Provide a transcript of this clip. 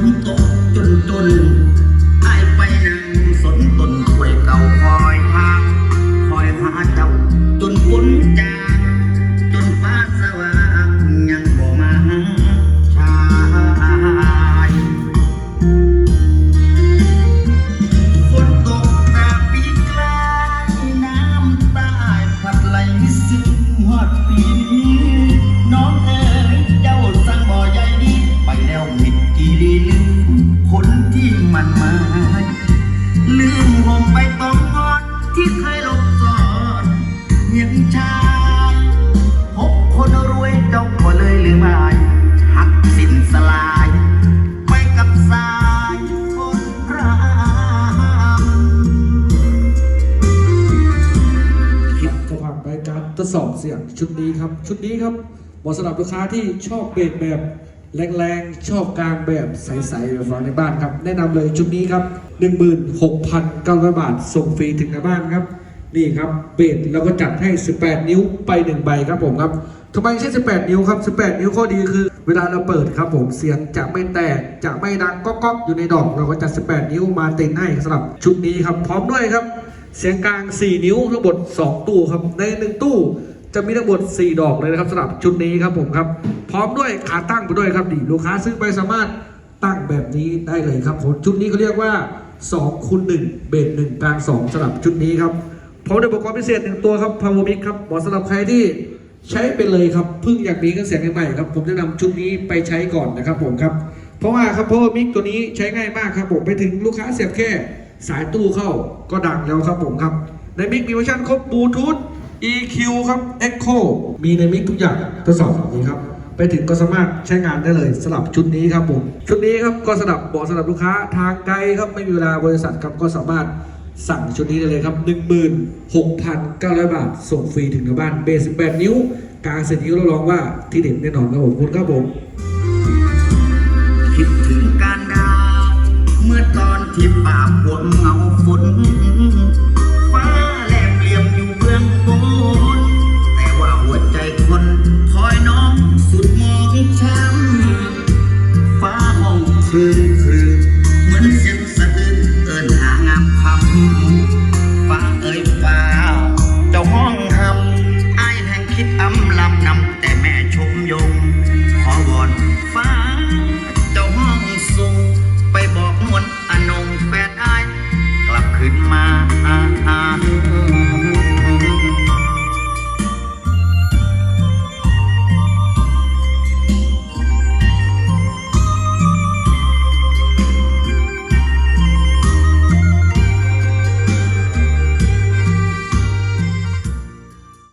นตกจนจนไอไปนั่งสนต้นกล้วยเก่าคอยทาคอยหาเจ้าจนฝนจางจนฟ้าสว่างยังบ่มาชายฝนตกตาปีกลายน้ำตาพัดไหลซึมหอดปีนี้น้องเอ๋ ไปการทดสอบเสียงชุดนี้ครับ ชุดนี้ครับเหมาะสำหรับลูกค้าที่ชอบเบสแบบแรงๆ ชอบกลางแบบใสๆแบบฟังในบ้านครับ แนะนำเลยชุดนี้ครับ 16,900 บาท ส่งฟรีถึงในบ้านครับ นี่ครับเบสแล้วก็จัดให้ 18 นิ้วไป 1 ใบครับผมครับทำไมใช่18 นิ้วครับ 18 นิ้วข้อดีคือ เวลาเราเปิดครับผมเสียงจะไม่แตกจะไม่ดังก๊อกๆอยู่ในดอก เราก็จัด 18 นิ้วมาเต็งให้สำหรับชุดนี้ครับพร้อมด้วยครับ เสียงกลาง 4 นิ้วทั้งหมด2 ตู้ครับ ใน 1 ตู้จะมีทั้งหมด 4 ดอกเลยนะครับสำหรับชุดนี้ครับผมครับ พร้อมด้วยขาตั้งไปด้วยครับดีลูกค้าซื้อไปสามารถตั้งแบบนี้ได้เลยครับผมชุดนี้เขาเรียกว่า2คูณ1เบส1กลาง2สำหรับชุดนี้ครับพร้อมด้วยอุปกรณ์พิเศษหนึ่งตัวครับ Power Mic ครับเหมาะสำหรับใครที่ใช้ไปเลยครับเพิ่งอยากมีเครื่องเสียงใหม่ๆครับผมจะนำชุดนี้ไปใช้ก่อนนะครับผมครับเพราะว่าครับ Power Mic ตัวนี้ใช้ง่ายมากครับผมไปถึงลูกค้าเสียบแค่ สายตู้เข้าก็ดังแล้วครับผมครับ ในมิกมีเวอร์ชันครบบลูทูธ EQ ครับ Echo มีในมิกทุกอย่างทดสอบแบบนี้ครับ ไปถึงก็สามารถใช้งานได้เลยสำหรับชุดนี้ครับผม ชุดนี้ครับก็สำหรับเหมาสำหรับลูกค้าทางไกลครับไม่มีเวลาบริษัทครับก็สามารถสั่งชุดนี้ได้เลยครับ 16,900 บาท ส่งฟรีถึงบ้านเบส18นิ้ว กลางเซนนิ้วเรับรองว่าที่เด็ดแน่นอนครับผมคุณครับผม ที่ป่าฝนเงาฝนฟ้าแลบเหลี่ยมอยู่เบื้องบนแต่ว่าหัวใจคนคอยน้องสุดมองช้ำฟ้าห้องคลืนคลืนเหมือนเสียงสะอื้นเอิญหางามคำฟ้าเอ้ยฟ้าเจ้าห้องหำไอ้แห่งคิดอำลำนำ